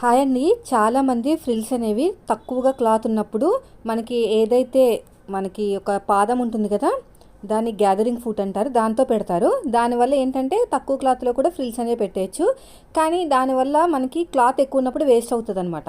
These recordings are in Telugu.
హాయ్ అండి. చాలామంది ఫ్రిల్స్ అనేవి తక్కువగా క్లాత్ ఉన్నప్పుడు మనకి ఏదైతే మనకి ఒక పాదం ఉంటుంది కదా దాన్ని గ్యాదరింగ్ ఫుట్ అంటారు దాంతో పెడతారు. దానివల్ల ఏంటంటే తక్కువ క్లాత్లో కూడా ఫ్రిల్స్ అనేవి పెట్టేయచ్చు. కానీ దానివల్ల మనకి క్లాత్ ఎక్కువ ఉన్నప్పుడు వేస్ట్ అవుతుంది అనమాట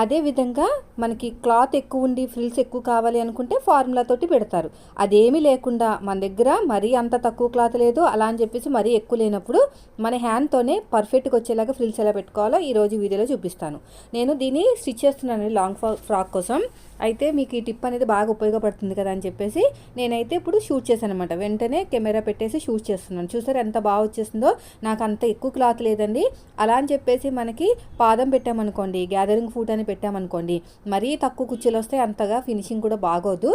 అదేవిధంగా మనకి క్లాత్ ఎక్కువ ఉండి ఫ్రిల్స్ ఎక్కువ కావాలి అనుకుంటే ఫార్ములా తోటి పెడతారు. అదేమీ లేకుండా మన దగ్గర మరీ అంత తక్కువ క్లాత్ లేదు అలా అని చెప్పేసి మరీ ఎక్కువ లేనప్పుడు మన హ్యాండ్తోనే పర్ఫెక్ట్గా వచ్చేలాగా ఫ్రిల్స్ ఎలా పెట్టుకోవాలో ఈరోజు వీడియోలో చూపిస్తాను. నేను దీన్ని స్టిచ్ చేస్తున్నాను లాంగ్ ఫ్రాక్ కోసం. అయితే మీకు ఈ టిప్ అనేది బాగా ఉపయోగపడుతుంది కదా అని చెప్పేసి నేనైతే ఇప్పుడు షూట్ చేశాను అనమాట వెంటనే కెమెరా పెట్టేసి షూట్ చేస్తున్నాను. చూసారు ఎంత బాగా వచ్చేసిందో నాకు అంత ఎక్కువ క్లాత్ లేదండి. అలా అని చెప్పేసి మనకి పాదం పెట్టామనుకోండి గ్యాదరింగ్ ఫుడ్ అని పెట్టామనుకోండి మరీ తక్కువ కుర్చీలు వస్తే అంతగా ఫినిషింగ్ కూడా బాగోదు.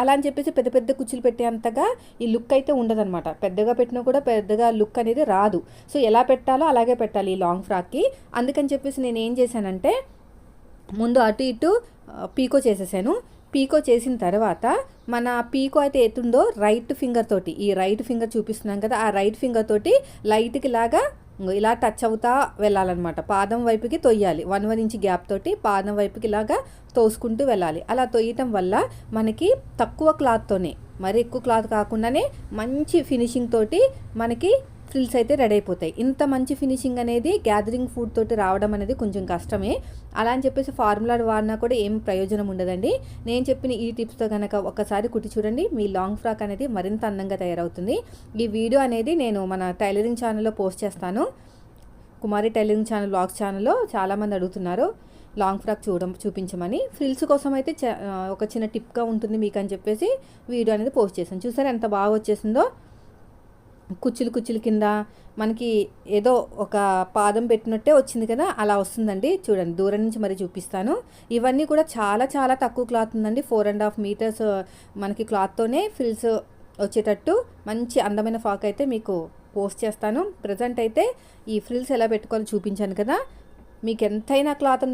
అలా అని చెప్పేసి పెద్ద పెద్ద కుర్చీలు పెట్టే అంతగా ఈ లుక్ అయితే ఉండదనమాట పెద్దగా పెట్టినా కూడా పెద్దగా లుక్ అనేది రాదు. సో ఎలా పెట్టాలో అలాగే పెట్టాలి ఈ లాంగ్ ఫ్రాక్కి. అందుకని చెప్పేసి నేను ఏం చేశానంటే ముందు అటు ఇటు పీకో చేసేసాను. పీకో చేసిన తర్వాత మన పీకో అయితే ఎత్తుందో రైట్ ఫింగర్ తోటి ఈ రైట్ ఫింగర్ చూపిస్తున్నాం కదా ఆ రైట్ ఫింగర్ తోటి లైట్కి లాగా ఇలా టచ్ అవుతా వెళ్ళాలన్నమాట. పాదం వైపుకి తొయ్యాలి. వన్ వన్ ఇంచ్ గ్యాప్ తోటి పాదం వైపుకి ఇలాగా తోసుకుంటూ వెళ్ళాలి. అలా తొయ్యటం వల్ల మనకి తక్కువ క్లాత్తోనే మరి ఎక్కువ క్లాత్ కాకుండానే మంచి ఫినిషింగ్ తోటి మనకి ఫ్రిల్స్ అయితే రెడీ అయిపోతాయి. ఇంత మంచి ఫినిషింగ్ అనేది గ్యాదరింగ్ ఫుడ్ తోటి రావడం అనేది కొంచెం కష్టమే. అలా అని చెప్పేసి ఫార్ములా వాడినా కూడా ఏం ప్రయోజనం ఉండదండి. నేను చెప్పిన ఈ టిప్స్తో కనుక ఒకసారి కుట్టి చూడండి. మీ లాంగ్ ఫ్రాక్ అనేది మరింత అందంగా తయారవుతుంది. ఈ వీడియో అనేది నేను మన టైలరింగ్ ఛానల్లో పోస్ట్ చేస్తాను. కుమారి టైలరింగ్ ఛానల్ బ్లాగ్ ఛానల్లో చాలామంది అడుగుతున్నారు లాంగ్ ఫ్రాక్ చూడడం చూపించమని. ఫ్రిల్స్ కోసం అయితే ఒక చిన్న టిప్గా ఉంటుంది మీకు అని చెప్పేసి వీడియో అనేది పోస్ట్ చేశాను. చూసారా ఎంత బాగా వచ్చేసిందో? కుచ్చులు కుచ్చులు కింద మనకి ఏదో ఒక పాదం పెట్టినట్టే వచ్చింది కదా అలా వస్తుందండి. చూడండి దూరం నుంచి మరి చూపిస్తాను. ఇవన్నీ కూడా చాలా చాలా తక్కువ క్లాత్ ఉందండి. Four and half metres uh, మనకి క్లాత్తోనే ఫిల్స్ వచ్చేటట్టు మంచి అందమైన ఫ్రాక్ అయితే మీకు పోస్ట్ చేస్తాను. ప్రజెంట్ అయితే ఈ ఫ్రిల్స్ ఎలా పెట్టుకోవాలో చూపించాను కదా. మీకు ఎంతైనా క్లాత్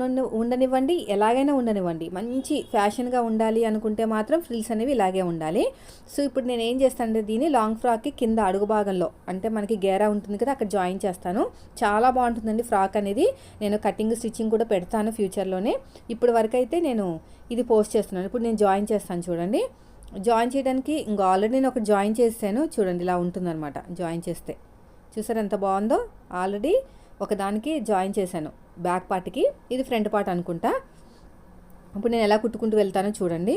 ఉండనివ్వండి ఎలాగైనా ఉండనివ్వండి. మంచి ఫ్యాషన్గా ఉండాలి అనుకుంటే మాత్రం ఫ్రిల్స్ అనేవి ఇలాగే ఉండాలి. సో ఇప్పుడు నేను ఏం చేస్తానంటే దీన్ని లాంగ్ ఫ్రాక్కి కింద అడుగు భాగంలో అంటే మనకి గేరా ఉంటుంది కదా అక్కడ జాయిన్ చేస్తాను. చాలా బాగుంటుందండి ఫ్రాక్ అనేది. నేను కటింగ్ స్టిచ్చింగ్ కూడా పెడతాను ఫ్యూచర్లోనే. ఇప్పుడు వరకు అయితే నేను ఇది పోస్ట్ చేస్తున్నాను. ఇప్పుడు నేను జాయిన్ చేస్తాను చూడండి. జాయిన్ చేయడానికి ఇంకా ఆల్రెడీ నేను ఒక జాయిన్ చేస్తాను చూడండి ఇలా ఉంటుందన్నమాట జాయిన్ చేస్తే. చూసారు ఎంత బాగుందో? ఆల్రెడీ ఒకదానికి జాయిన్ చేశాను. బ్యాక్ పార్ట్కి ఇది ఫ్రంట్ పార్ట్ అనుకుంటా. ఇప్పుడు నేను ఎలా కుట్టుకుంటూ వెళ్తానో చూడండి.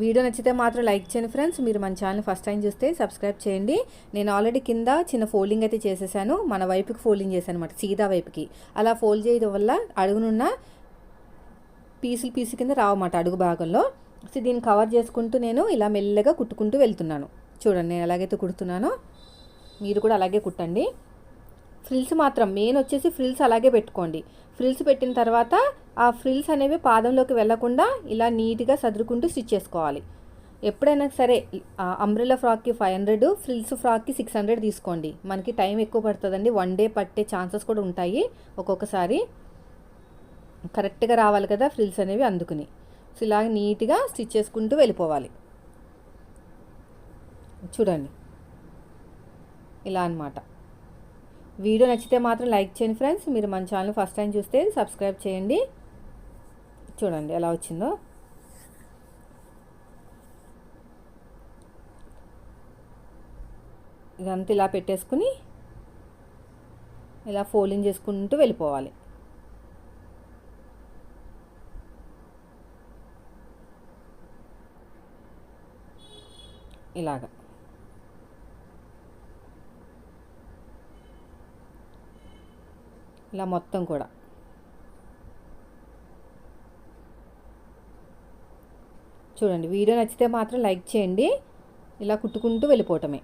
వీడియో నచ్చితే మాత్రం లైక్ చేయండి ఫ్రెండ్స్. మీరు మన ఛానల్ ఫస్ట్ టైం చూస్తే సబ్స్క్రైబ్ చేయండి. నేను ఆల్రెడీ కింద చిన్న ఫోల్డింగ్ అయితే చేసేసాను. మన వైపుకి ఫోల్డింగ్ చేశాను అనమాట సీదా వైపుకి. అలా ఫోల్డ్ చేయడం వల్ల అడుగునున్న పీసులు పీసు కింద రావన్నమాట అడుగు భాగంలో. సో దీన్ని కవర్ చేసుకుంటూ నేను ఇలా మెల్లగా కుట్టుకుంటూ వెళ్తున్నాను. చూడండి నేను ఎలాగైతే కుడుతున్నానో మీరు కూడా అలాగే కుట్టండి. ఫ్రిల్స్ మాత్రం మెయిన్ వచ్చేసి ఫ్రిల్స్ అలాగే పెట్టుకోండి. ఫ్రిల్స్ పెట్టిన తర్వాత ఆ ఫ్రిల్స్ అనేవి పాదంలోకి వెళ్ళకుండా ఇలా నీట్గా సదురుకుంటూ స్టిచ్ చేసుకోవాలి. ఎప్పుడైనా సరే అంబ్రెలా ఫ్రాక్కి ఫైవ్ హండ్రెడ్ ఫ్రిల్స్ ఫ్రాక్కి సిక్స్ హండ్రెడ్ తీసుకోండి. మనకి టైం ఎక్కువ పడుతుందండి. వన్ డే పట్టే ఛాన్సెస్ కూడా ఉంటాయి ఒక్కొక్కసారి. కరెక్ట్గా రావాలి కదా ఫ్రిల్స్ అనేవి అందుకుని. సో ఇలా నీట్గా స్టిచ్ చేసుకుంటూ వెళ్ళిపోవాలి. చూడండి. ఇలా అనమాట వీడియో నచ్చితే మాత్రం లైక్ చేయండి ఫ్రెండ్స్. మీరు మన ఛానల్ ఫస్ట్ టైం చూస్తే సబ్స్క్రైబ్ చేయండి. చూడండి ఎలా వచ్చిందో. ఇదంతా ఇలా పెట్టేసుకుని ఇలా ఫోల్డింగ్ చేసుకుంటూ వెళ్ళిపోవాలి. ఇలాగా. ఇలా మొత్తం కూడా. చూడండి వీడియో నచ్చితే మాత్రం లైక్ చేయండి. ఇలా కుట్టుకుంటూ వెళ్ళిపోవటమే.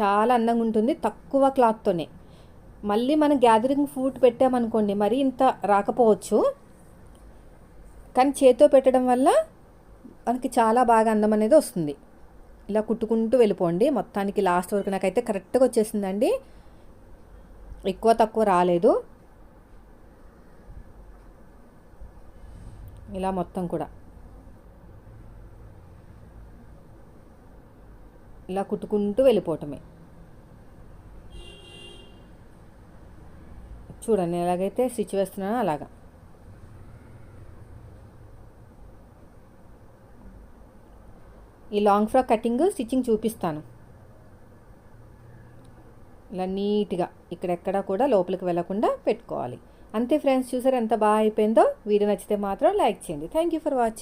చాలా అందంగా ఉంటుంది తక్కువ క్లాత్తోనే. మళ్ళీ మనం గ్యాదరింగ్ ఫుడ్ పెట్టామనుకోండి మరి ఇంత రాకపోవచ్చు. కానీ చేతితో పెట్టడం వల్ల మనకి చాలా బాగా అందం అనేది వస్తుంది. ఇలా కుట్టుకుంటూ వెళ్ళిపోండి. మొత్తానికి లాస్ట్ వరకు నాకైతే కరెక్ట్గా వచ్చేసిందండి. ఎక్కువ తక్కువ రాలేదు. ఇలా మొత్తం కూడా. ఇలా కుట్టుకుంటూ వెళ్ళిపోవటమే. చూడండి ఎలాగైతే స్టిచ్ వేస్తున్నానో అలాగా. ఈ లాంగ్ ఫ్రాక్ కటింగ్ స్టిచ్చింగ్ చూపిస్తాను. ఇలా నీట్గా ఇక్కడెక్కడా కూడా లోపలికి వెళ్ళకుండా పెట్టుకోవాలి. అంతే ఫ్రెండ్స్ చూసారు ఎంత బాగా అయిపోయిందో? వీడియో నచ్చితే మాత్రం లైక్ చేయండి. Thank you for watching